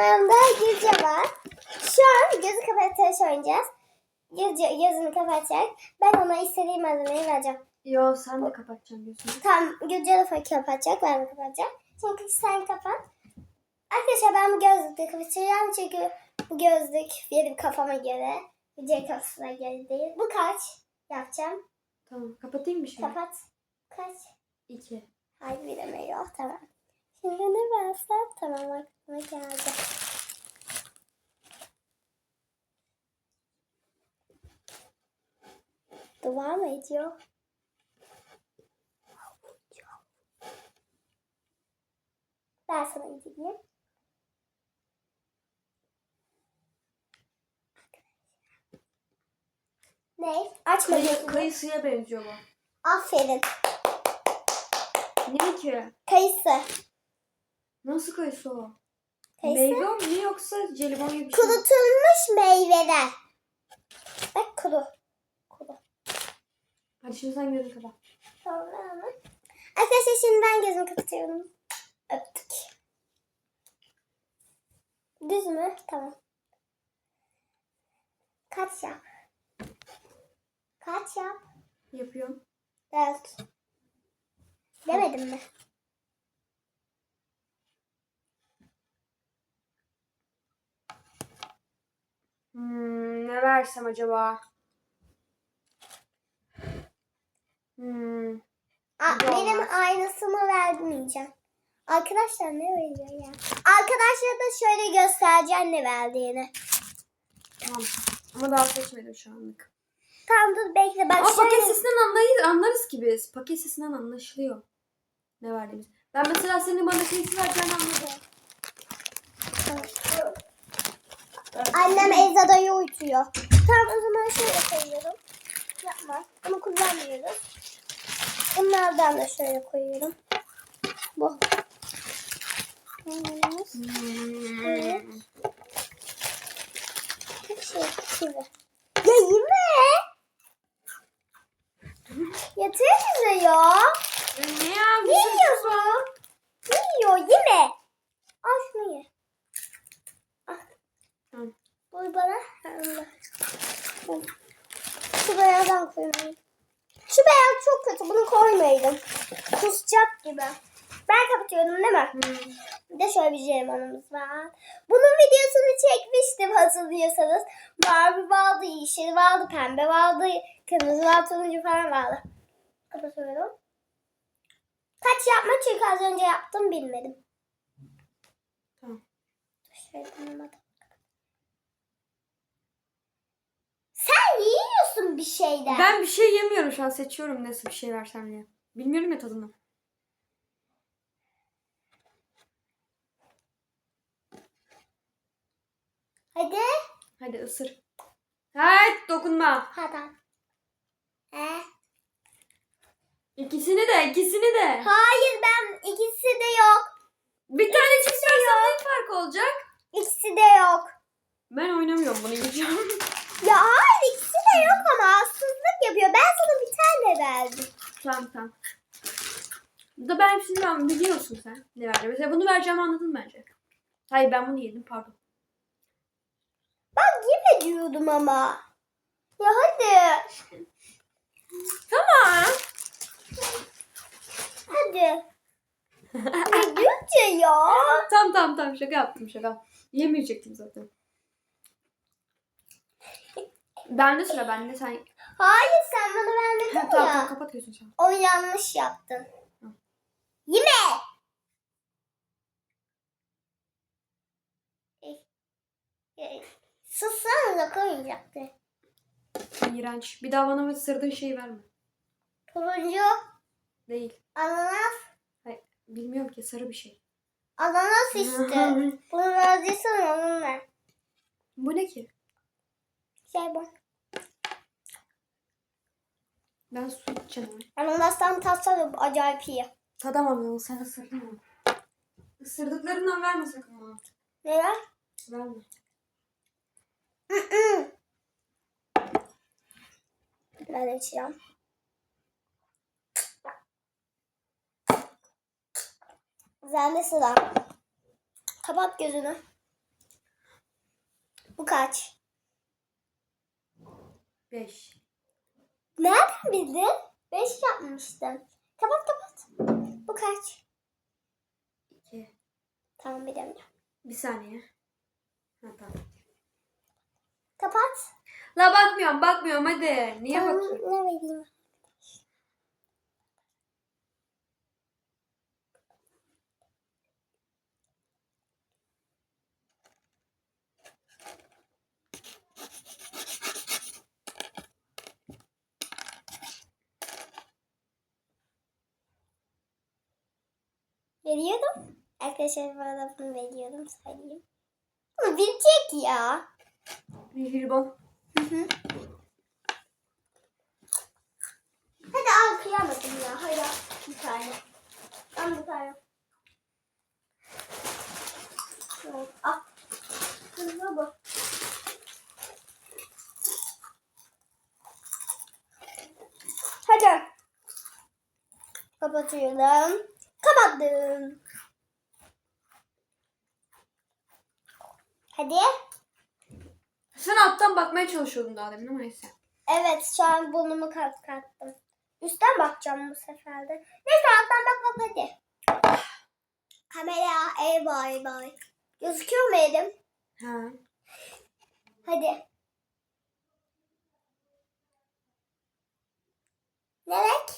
yanımda Gülce var. Şu an gözü kapatarak oynayacağız. Gülce gözünü kapatacak. Ben ona istediğim malzemeyi vereceğim. Yo sen de kapatacaksın gözünü. Tam Gülce de kapatacak. Ben de kapatacağım. Şimdi sen kapat. Arkadaşlar ben bu gözlükle kapatacağım. Çünkü bu gözlük benim kafama göre. Gülce kafasına göre değil. Bu kaç? Yapacağım. Tamam kapatayım mı şimdi? Kapat. Kaç? İki. Hayır bilemiyor. Tamam. Şimdi ne versem tamam aklıma geldi. Dua mı ediyor? Ben sana gideyim. Ne? Açma Kayı, gözünü. kayısıya benziyor bu. Aferin. Ne ki? Kayısı. Nasıl kayısı o? Kayısı. Meyve mi yoksa jelibon gibi bir şey? mi? Kurutulmuş meyveler. Bak kuru. Kuru. Hadi şimdi sen gözünü kapat. Tamam. Arkadaşlar şimdi ben gözümü kapatıyorum. Öptük. Düz mü? Tamam. Kaç yap? Kaç yap? Yapıyorum. Dört. Demedim mi? Hmm, ne versem acaba? Hmm. Aa, benim olmaz. aynısını vermeyeceğim. Arkadaşlar ne veriyor ya? Arkadaşlar da şöyle göstereceğim ne verdiğini. Tamam. Ama daha seçmedim şu anlık. Tamam dur bekle bak şöyle. paket sesinden anlayız, anlarız ki biz. Paket sesinden anlaşılıyor. Ne verdiğimiz. Ben mesela senin bana keyif vereceğini anladım. Annem Ezada'yı uyutuyor. Tamam o zaman şöyle koyuyorum. Yapma. Bunu kullanmıyoruz. Bunlardan da şöyle koyuyorum. Bu. Evet. Evet. Şey gibi. Ya yeme. Yeter bize ya. Ne ya? Ne yiyorsun? Ne yiyor? Yeme. Al şunu ye. Al. Koy bana. Allah. Şu beyazdan. Şu beyaz çok kötü. Bunu koymayalım. Kusacak gibi. Ben kapatıyorum değil mi? Hmm. Bir de şöyle bir jelibonumuz var. Bunun videosunu çekmiştim hatırlıyorsanız. Mavi vardı, yeşil vardı, pembe vardı, kırmızı vardı, turuncu falan vardı. Kapatıyorum. Kaç yapma çünkü az önce yaptım bilmedim. Tamam. Şöyle tanımadım. Sen yiyorsun bir şeyden. Ben bir şey yemiyorum şu an seçiyorum nasıl bir şey versem diye. Bilmiyorum ya tadını. Hadi. Hadi ısır. Hayır dokunma. Hadi. Ee? İkisini de ikisini de. Hayır ben ikisi de yok. Bir tane çıkarsan ne fark olacak? İkisi de yok. Ben oynamıyorum bunu yiyeceğim. Ya hayır ikisi de yok ama haksızlık yapıyor. Ben sana bir tane verdim. tamam tamam. Da ben hepsini ben biliyorsun sen. Ne vereceğim. Mesela bunu vereceğimi anladın bence. Hayır ben bunu yedim pardon. Ben yeme diyordum ama. Ya hadi. Tamam. Hadi. ne diyorsun ya? Tamam tamam tamam şaka yaptım şaka. Yemeyecektim zaten. Bende sıra bende sen. Hayır sen bana vermedin tamam tamam ya. kapat gözünü sen. O yanlış yaptın. Hı. Yeme. Sussanıza koyacaktı. İğrenç. Bir daha bana ısırdığın şeyi verme. Turuncu, Değil. ananas, Hayır. Bilmiyorum ki sarı bir şey. ananas işte. Bunu verdiysen onun ver. Bu ne ki? Şey bu. Ben su içeceğim. Ananastan tatsana acayip iyi. Tadamam onu sen ısırdın onu. Isırdıklarından verme sakın bana. Neler? Verme. Ben de içeceğim. Sen de sıra. Kapat gözünü. Bu kaç? 5. Nereden bildin? Beş yapmıştım. Kapat kapat. Bu kaç? 2. Tamam bilemiyorum. Bir saniye. Ha, tamam. Kapat. La bakmıyorum bakmıyorum hadi. Niye Tamam, bakıyorsun? Ne vereyim? Veriyordum. Arkadaşlar bana bunu veriyordum söyleyeyim. Ama bitecek ya. Mihriban. Hı hı. Hadi al kıyamadım ya. Hayır bir tane. Ben bir tane. Yok, al. Kırmızı bu. Hadi. Kapatıyorum. Kapattım. Hadi. Sen alttan bakmaya çalışıyordun daha demin ama neyse. Evet şu an burnumu kat kattım. Üstten bakacağım bu sefer de. Neyse alttan bak bak hadi. Kamera ey bay bay. Gözüküyor mu elim? Ha. Hadi. Ne renk?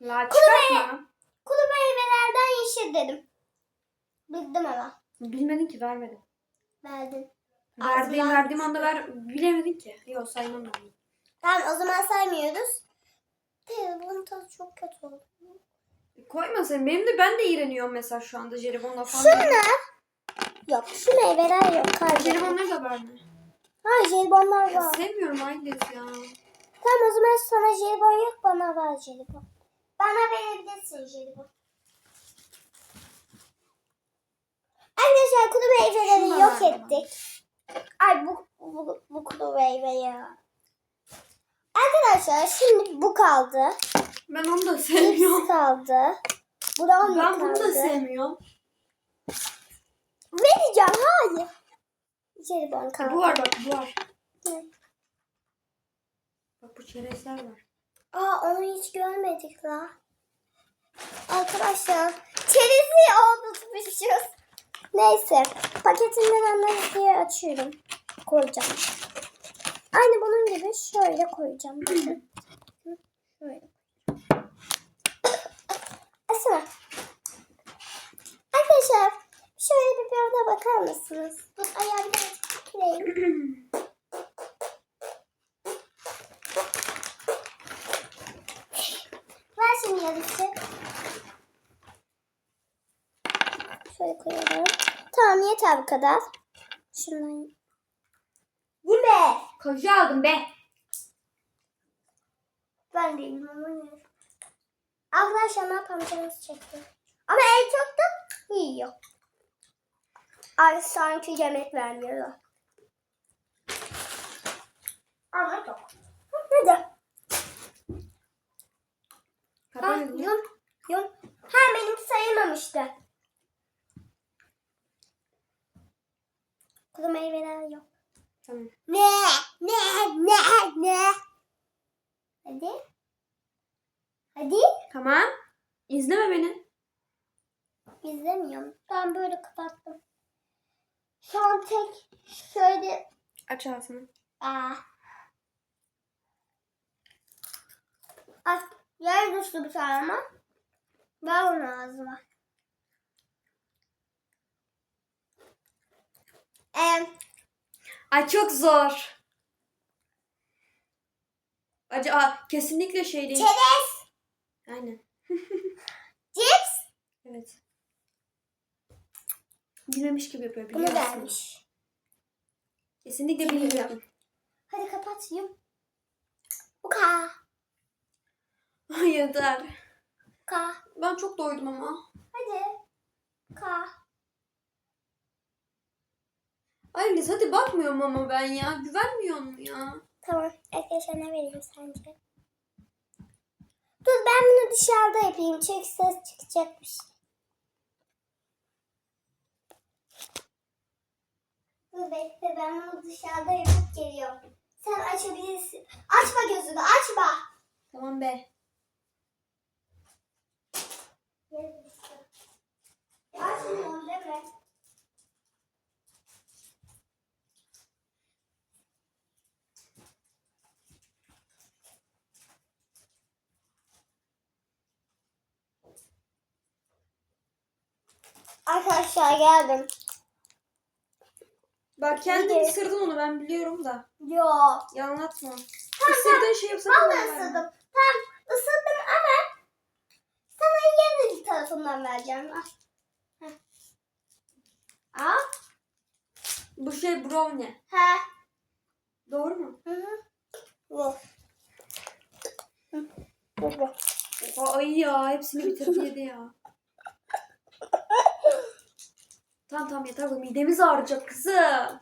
La Kulübe. Kuru meyvelerden yeşil dedim. Bildim ama. Bilmedin ki vermedim. Verdin. Verdiğim Ağzından verdiğim anda ver bilemedin ki. Yok saymam ben. Tamam o zaman saymıyoruz. Bunun tadı çok kötü oldu. Koyma sen. Benim de ben de iğreniyorum mesela şu anda jelibonla falan. Şu ne? Yok şu meyveler yok. Kalbim. Jelibonları da verme. Ha jelibonlar Ya var. sevmiyorum Aydes ya. Tamam o zaman sana jelibon yok bana ver jelibon. Bana verebilirsin jelibon. Arkadaşlar kuru meyveleri Şunlar yok ettik. Ay bu, bu, bu kuru meyve ya. Arkadaşlar şimdi bu kaldı. Ben onu da Cips sevmiyorum. kaldı. Brownie Ben bunu da kaldı. sevmiyorum. Vereceğim hayır. Jelibon kaldı. Bu var bak bu var. Hı. Bak bu çerezler var. Aa onu hiç görmedik la. Arkadaşlar çerezi unutmuşuz. Neyse paketinden onları diye açıyorum. Koyacağım. Aynı bunun gibi şöyle koyacağım. Şöyle. Asına. Arkadaşlar şöyle bir bir bakar mısınız? Dur ayağı biraz kireyim. Ver şimdi yarısı. Şöyle koyalım. Tamam yeter bu kadar. Şundan. Yeme. Kaşı aldım be. Ben de ne? Arkadaşlar ne yapalım canımız çekti. Ama en çok da yiyor. Ay sanki yemek vermiyor. Ama çok. Ha, Kapat yum, yum. Ha benimki sayılmamıştı. Kuru meyveler yok. Tamam. Ne? Ne? Ne? Ne? Hadi. Hadi. Tamam. İzleme beni. İzlemiyorum. Ben böyle kapattım. Şu an tek şöyle Aç ağzını. Aa. Ay, yer düştü bir tane ama. Ver onu ağzıma. Ee, Ay çok zor. Acı aa, kesinlikle şey değil. çerez, Aynen. cips, Evet. Bilmemiş gibi yapıyor. bunu musun? vermiş. Kesinlikle Bilmiyorum. Hadi kapat yum. Uka, Yeter. uka. Ben çok doydum ama. Hadi. Uka. Ay Liz hadi bakmıyorum ama ben ya. Güvenmiyorum ya. Tamam. Arkadaşlar ne vereyim sence? Dur ben bunu dışarıda yapayım. Çek ses çıkacakmış. Dur bekle ben onu dışarıda yapıp geliyorum. Sen açabilirsin. Açma gözünü açma. Tamam be. Açmıyorum değil Arkadaşlar geldim. Bak kendin İyi. ısırdın onu ben biliyorum da. Yo. Yalan atma. Isırdığın şey yapsana. Ben verme. ısırdım. Tamam ısırdım ama sana yeni tarafından vereceğim. Al. Heh. Al. Bu şey brownie. He. Doğru mu? Hı hı. Bu. Hı. Bu bu. Oha, Ay ya hepsini bitirdi yedi ya. Tamam tamam yeter bu midemiz ağrıyacak kızım.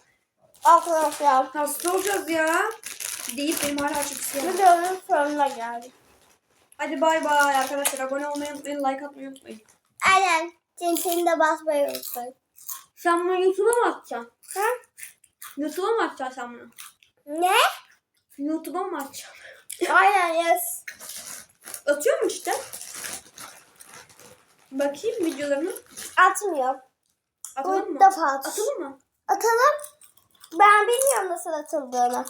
Arkadaşlar Hasta olacağız ya. Deyip benim hala çok istiyorum. videonun sonuna geldik. Hadi bay bay arkadaşlar. Abone olmayı unutmayın. Like atmayı unutmayın. Aynen. Zincirini de basmayı unutmayın. Sen bunu YouTube'a mı atacaksın? Ha? YouTube'a mı atacaksın sen bunu? Ne? YouTube'a mı atacaksın? Aynen yes. Atıyor mu işte? Bakayım videolarını. Atmıyor. Atalım mı? Defa at. Atalım mı? Atalım. Ben bilmiyorum nasıl atıldığını.